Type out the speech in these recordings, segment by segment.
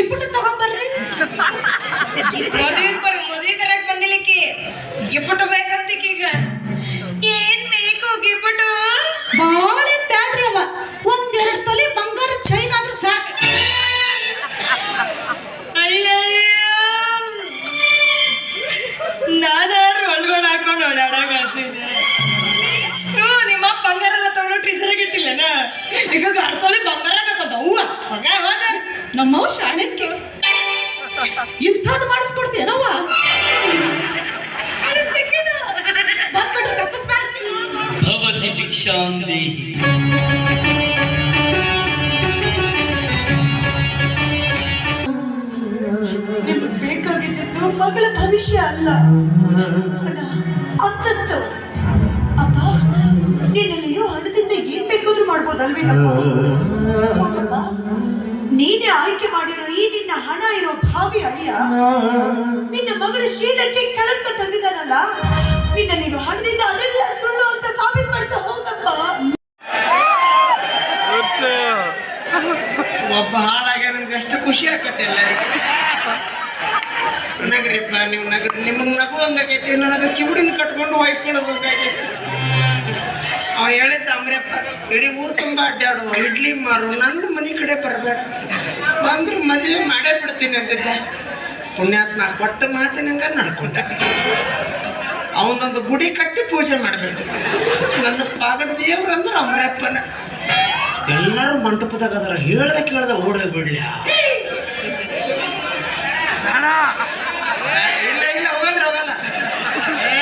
Gift ತಗೊಂಬರ್ರಿ. ಮದುವೆ ಬರ್ ಮದುವೆ ಬಂದಿಲಿಕ್ಕೆ. ಗಿಫ್ಟ್ ಬೇಕಂತ ಈಗ ಏನ್ ಬೇಕು ಗಿಫ್ಟ್? ಬಾಳ ಬ್ಯಾಡ್ರಿ ಅವ. ಒಂದ್ ಎರಡ್ ತೊಲಿ ಬಂಗಾರ ಚೈನ್ ಆದ್ರೆ ಸಾಕ. ನಾನಾರು ಒಳಗಡೆ ಹಾಕೊಂಡು ಓಡಾಡೋಕೆ ಆಗ್ತಿದ್ದೆ ನಿಮ್ಮ ಬಂಗಾರ ಎಲ್ಲ ತಗೊಂಡು ಟೀಚರ್ ಗಿಟ್ಟಿಲ್ಲನ ಈಗ ಅರ್ಥ ಬಂಗಾರ ಬೇಕಂತ ನಮ್ಮವ್ ಶಾಣಕ್ಕೆ ಇಂಥದ್ದು ಮಾಡಿಸ್ಕೊಡ್ತೇನವ್ವ ಬಂದ್ಬಿಟ್ರೆ ತಪ್ಪಿಸ್ಬಾರ್ದು ಭವತಿ ಭಿಕ್ಷಾಂ ದೇಹಿ ನಿಮ್ಗೆ ಬೇಕಾಗಿದ್ದದ್ದು ಮಗಳ ಭವಿಷ್ಯ ಅಲ್ಲ. ಅಂತಸ್ತು. ಅಪ್ಪ ನೀನೆಲ್ಲಿಯೋ ಹಣದಿಂದ ಏನ್ ಬೇಕಾದ್ರೂ ಮಾಡ್ಬೋದಲ್ವೇನಪ್ಪ? ನಮ್ಮ ಆಯ್ಕೆ ಮಾಡಿರೋ ಈ ನಿನ್ನ ಹಣ ಇರೋ ಭಾವಿ ಅಳಿಯ, ನಿನ್ನ ಮಗಳ ಶೀಲಕ್ಕೆ ಕಳಂಕ ತಂದಿದ್ದಾನಲ್ಲ, ನಿನ್ನಲ್ಲಿರೋ ಹಣದಿಂದ ಅದೆಲ್ಲ ಸುಳ್ಳು ಅಂತ ಸಾಬೀತ್ ಮಾಡಿಸ ಹೋಗಪ್ಪ. ಒಬ್ಬ ಹಾಳಾಗ್ಯಾನಂದ್ರೆ ಎಷ್ಟು ಖುಷಿ ಆಕತ್ತೆ ಎಲ್ಲರಿಗೂ. ನಗರಿಪ್ಪ, ನೀವು ನಗರ ನಗು ಹಂಗಾಗೈತಿ, ನನಗೆ ಕಿವುಡಿನ ಕಟ್ಕೊಂಡು ಹೊಯ್ಕೊಳ್ಬೇಕಾಗೈತಿ ಅವ ಹೇಳಿದ್ದ, ಅಮ್ರಪ್ಪ, ಇಡೀ ಊರು ತುಂಬ ಅಡ್ಡಾಡು ಇಡ್ಲಿ ಮಾರು ನನ್ನ ಮನೆ ಕಡೆ ಬರಬೇಡ. ಬಂದ್ರೆ ಮದುವೆ ಮಾಡೇ ಬಿಡ್ತೀನಿ ಅಂತಿದ್ದ ಪುಣ್ಯಾತ್ಮ ಕೊಟ್ಟ ಮಾತಿನಂಗ ನಡ್ಕೊಂಡ. ಅವನೊಂದು ಗುಡಿ ಕಟ್ಟಿ ಪೂಜೆ ಮಾಡಬೇಕು. ನನ್ನ ಪಾದ ದೇವ್ರು ಅಂದ್ರೆ ಅಮರಪ್ಪನ. ಎಲ್ಲರೂ ಮಂಟಪದಾಗ ಅದರ ಹೇಳ್ದ ಕೇಳ್ದ ಓಡೋ ಬಿಡ್ಲಿ. ಇಲ್ಲ ಇಲ್ಲ ಹೋಗಲ್ಲ ಹೋಗಲ್ಲ. ಏ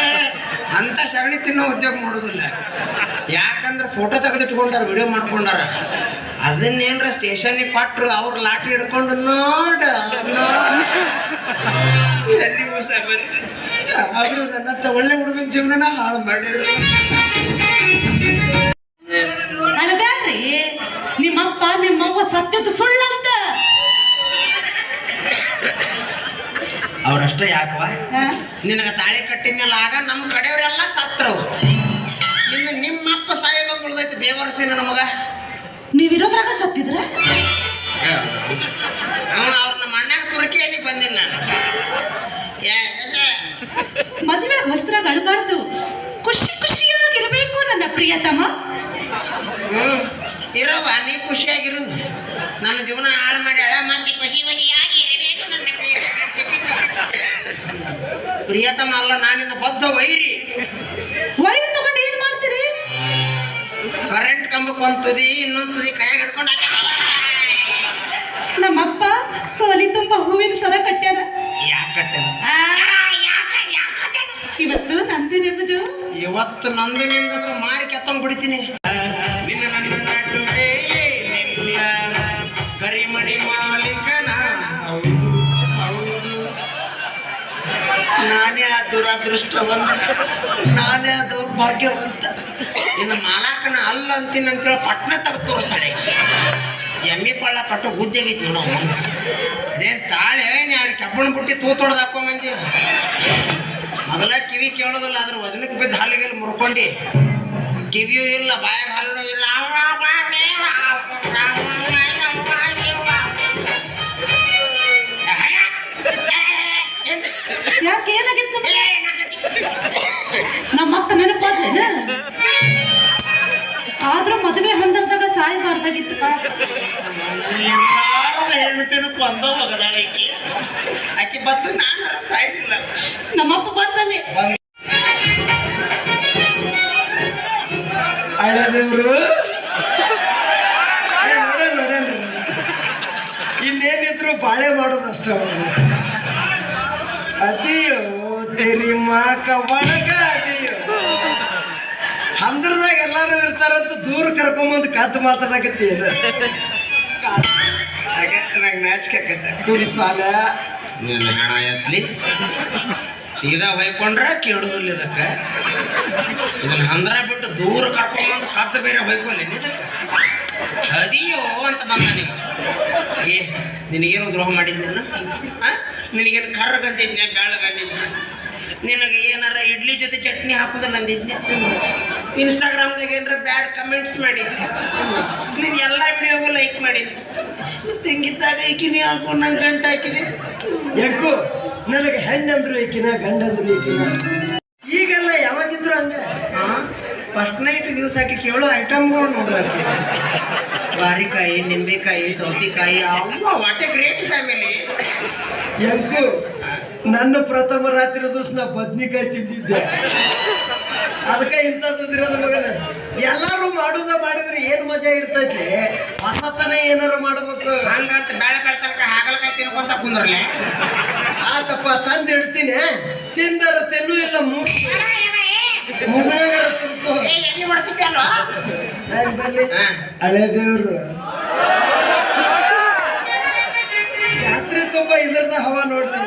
ಅಂತ ಸಗಣಿ ತಿನ್ನೋ ಉದ್ಯೋಗ ಮಾಡೋದಿಲ್ಲ. ಯಾಕಂದ್ರೆ ಫೋಟೋ ತೆಗೆದಿಟ್ಕೊಂಡಾರ ವಿಡಿಯೋ ಮಾಡ್ಕೊಂಡಾರ. ಅದನ್ನೇನ್ರ ಸ್ಟೇಷನ್ಗೆ ಕೊಟ್ರು ಅವ್ರ ಲಾಟ್ರಿ ಹಿಡ್ಕೊಂಡು ನೋಡ ಆದ್ರೂ ನನ್ನ ಒಳ್ಳೆ ಹುಡುಗನ ಜೀವನ ಹಾಳು ಮಾಡಿದ್ರು. ಅಳಬ್ಯಾಡ್ರಿ ನಿಮ್ಮಪ್ಪ ನಿಮ್ಮವ್ವ ಸತ್ಯದ ಸುಳ್ಳಂತ. ಅವ್ರಷ್ಟೇ ಯಾಕವ ನಿನಗ ತಾಳಿ ಕಟ್ಟಿದ್ನಲ್ಲ ಆಗ ನಮ್ಮ ಕಡೆಯವರೆಲ್ಲ ಸತ್ರು ಇನ್ನು ನಿಮ್ಮಪ್ಪ ಸಾಯೋದಂಗ್ ಉಳ್ದೈತಿ ಬೇವರ್ಸಿ ನನ್ನ ಮಗ. ನೀವಿರೋದ್ರಾಗ ಸತ್ತಿದ್ರ? ಅವ್ರನ್ನ ಅವ್ರ ನಮ್ಮ ಅಣ್ಣಾಗ ತುರ್ಕಿ ಎಲ್ಲಿ ಬಂದಿನಿ ನಾನು? ಮದುವೆ ವಸ್ತ್ರ ಅಳಬಾರ್ದು. ಖುಷಿ ಖುಷಿಯಾಗಿರಬೇಕು ನನ್ನ ಪ್ರಿಯತಮ. ಹ್ಮ್. ಇರವ ನೀ ಖುಷಿಯಾಗಿರು. ನನ್ನ ಜೀವನ ಹಾಳು ಮಾಡಿ ಅಳ ಮತ್ತೆ ಖುಷಿ ಖುಷಿಯಾಗಿ ಇರಬೇಕು ನನ್ನ. ಪ್ರಿಯತಮ ಅಲ್ಲ ನಾನಿನ್ನ ಬದ್ಧ ವೈರಿ. ವೈರ್ ಕಂಬಕ್ಕೆ ಒಂದು ತುದಿ ಇನ್ನೊಂದು ತುದಿ ಕೈಯಾಗ ಹಿಡ್ಕೊಂಡು ನಮ್ಮಪ್ಪ ತೋಲಿ ತುಂಬ ಹೂವಿನ ಸರ ಕಟ್ಟ್ಯಾರ. ಯಾಕೆ ಆ, ಇವತ್ತು ನಂದು ನಿಮ್ಮದು ಇವತ್ತು ನಂದಿನಿಂದ. ಮಾರಿ ಕೆತ್ತಂಗ್ ಬಿಡ್ತೀನಿ. ನಿನ್ನ ನನ್ನ ನಡುವೆ ನಿನ್ನ ಕರಿಮಣಿ ಮಾಲೀಕನ. ಹೌದು ಹೌದು ನಾನೇ ಆ ದುರದೃಷ್ಟವಂತ ನಾನೇ ಆ ದೌರ್ಭಾಗ್ಯವಂತ. ಇನ್ನು ಮಾಲಾಕನ ಅಲ್ಲ ಅಂತೀನಿ ಅಂತೇಳಿ ಪಟ್ನ ತೆಗೆದು ತೋರಿಸ್ತಾಳೆ. ಎಮ್ಮಿ ಪಳ್ಳ ಕಟ್ಟು ಗುದ್ದೆಗೈತಿ ನಾವು ಅದೇನು ತಾಳೆ ಎರಡು ಕೆಪ್ಪಣ್ಣ ಬುಟ್ಟಿ ತೂತೊಡ್ದು ಹಾಕೊಂಬಂದಿ ಮೊದಲ ಕಿವಿ ಕೇಳೋದಿಲ್ಲ ಅದ್ರ ವಜನಕ್ಕೆ ಬಿದ್ದು ಹಾಲಿಗೆಲ್ಲ ಮುರ್ಕೊಂಡು. ಕಿವಿಯೂ ಇಲ್ಲ, ಬಾಯಾಗ ಹಾಲು ಇಲ್ಲ. ಹಂದರದಾಗ ಸಾಯಬಾರ್ದಾಗಿತ್ತು ಬಂದ ಎಲ್ಲಾರದ ಹೆಣ್ತಿನೂ ಕೊಂದ ಒಗದಾಳೆ ಆಕಿ. ಆಕಿ ಬದ್ದು ನಾನು ಸಾಯ್ಲಿಲ್ಲ ನಮ್ಮಪ್ಪ ಬಂದಲ್ಲಿ. ಹಳೆದೇವ್ರು ನೋಡ ನೋಡೇನ್ರಿ ಇನ್ನೇನಿದ್ರು ಬಾಳೆ ಮಾಡೋದು ಅಷ್ಟೇ ಅವ್ರಿಗೆ. ಅದಿಯೋ ತೆರಿ ಮಾಕ ಒಳಗ ಹಂದ್ರದಾಗ ಎಲ್ಲಾರು ಇರ್ತಾರಂತ ದೂರ ಕರ್ಕೊಂಬಂದು ಕತ್ ಮಾತಾಡಕತ್ತಿ ನಂಗೆ ಆಕತ್ತೆ. ಕುರಿ ಸಾಲ. ನೀನು ಹಣ ಎತ್ಲಿ. ಸೀದಾ ಹೊಯ್ಕೊಂಡ್ರ ಕೇಳುದಿಲ್ಲ ಇದಕ್ಕೆ. ಇದನ್ನ ಹಂದ್ರ ಬಿಟ್ಟು ದೂರ ಕರ್ಕೊಂಬಂದು ಕತ್ ಬೇರೆ ಹೊಯ್ಕೊಲ್ಲ ಇದಕ್ಕೆ. ಅದಿಯೋ ಅಂತ ಬಂದ ನೀವು ಏ, ನಿನಗೇನು ದ್ರೋಹ ಮಾಡಿದ್ನೇನು ಆ? ನಿನಗೇನು ಕರ್ರಗಂದಿದ್ನೆ ಬೆಳಗಂದಿದ್ನೆ ನಿನಗೆ ಏನಾರ ಇಡ್ಲಿ ಜೊತೆ ಚಟ್ನಿ ಹಾಕುದಿಲ್ಲ ಅಂದಿದ್ನೆ? ಇನ್ಸ್ಟಾಗ್ರಾಮ್ದಾಗ ಏನಾರ ಬ್ಯಾಡ್ ಕಮೆಂಟ್ಸ್ ಮಾಡಿದ್ನಿ ನೀನು ಎಲ್ಲ ವಿಡಿಯೋಗೂ ಲೈಕ್ ಮಾಡಿದ್ನಿ ಮತ್ತು ಹಿಂಗಿದ್ದಾಗ ಈಕಿನಿ ಹಾಕೊಂಡು ನಂಗೆ ಗಂಟು ಹಾಕಿದೆ. ಯಾಕೋ? ನನಗೆ ಹೆಣ್ಣಂದ್ರು ಈಕಿನ ಗಂಡಂದ್ರು ಈಕಿನ. ಈಗೆಲ್ಲ ಯಾವಾಗಿದ್ರು ಹಂಗೆ? ಫಸ್ಟ್ ನೈಟ್ ದಿವಸ ಹಾಕಿ ಕೇಳೋ ಐಟಮ್ಗಳು ನೋಡು ಬಾರಿಕಾಯಿ ನಿಂಬೆಕಾಯಿ ಸೌತೆಕಾಯಿ ಅಮ್ಮ ವಾಟ್ ಎ ಗ್ರೇಟ್ ಫ್ಯಾಮಿಲಿ ಎಂಕು ನನ್ನ ಪ್ರಥಮ ರಾತ್ರಿ ದಿವಸ ನಾ ಬದ್ನಿಕಾಯಿ ತಿಂದಿದ್ದೆ. ಅದಕ್ಕೆ ಇಂಥದ್ದಿರೋದು ಮಗನ. ಎಲ್ಲರೂ ಮಾಡುದ ಮಾಡಿದ್ರೆ ಏನ್ ಮಜಾ ಇರ್ತೈತಿ? ಹೊಸತನ ಏನಾರು ಮಾಡ್ಬೇಕು? ಹಂಗಂತ ಬೇಳೆ ತನಕ ಹಾಗಲಕಾಯಿ ತಿನ್ಕೊಂತ ಕುಂದ್ರಲೆ. ಆತಪ್ಪ ತಂದು ಇಡ್ತೀನಿ. ತಿಂದರ ತಿನ್ನು ಇಲ್ಲ ಹಾ. ಹಳೆ ದೇವ್ರು. ಜಾತ್ರೆ ತುಂಬಾ ಇದ್ರದ ಹವಾ ನೋಡ್ರಿ.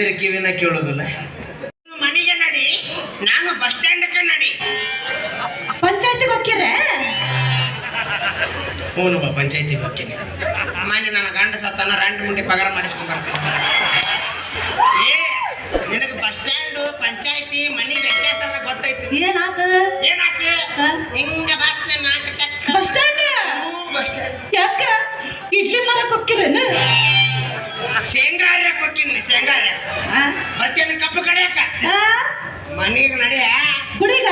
ಇದ್ರ ಕಿವಿನ ಕೇಳೋದಿಲ್ಲ ಮನೆಗೆ ನಡಿ ನಾನು ಬಸ್ ಸ್ಟ್ಯಾಂಡ್ ನಡಿ. ಪಂಚಾಯತಿಗೆ ಹೋಗ್ತೀರ? ಹ್ಞೂ ಬಾ ಪಂಚಾಯತಿಗೆ ಹೋಗ್ತೀನಿ. ಮನೆ ನನ್ನ ಗಂಡ ಸತ್ತಾನ ರಂಡ್ ಮುಂಡಿ ಪಗಾರ ಮಾಡಿಸ್ಕೊಂಡ್ ಬರ್ತೀನಿ. ಏ ನಿನಗೆ ಬಸ್ ಸ್ಟ್ಯಾಂಡ್ ಪಂಚಾಯತಿ ಮನೆ ವ್ಯತ್ಯಾಸ ಗೊತ್ತೈತಿ. ಏನಾತ ಏನಾತ? ಹಿಂಗ ಹರ್ಯಾಕ್. ಬರ್ತೀನಿ ಕಪ್ಪು ಕಡಿಯಾಕ? ಮನೆಗೆ ನಡಿ ಗುಡಿಗ?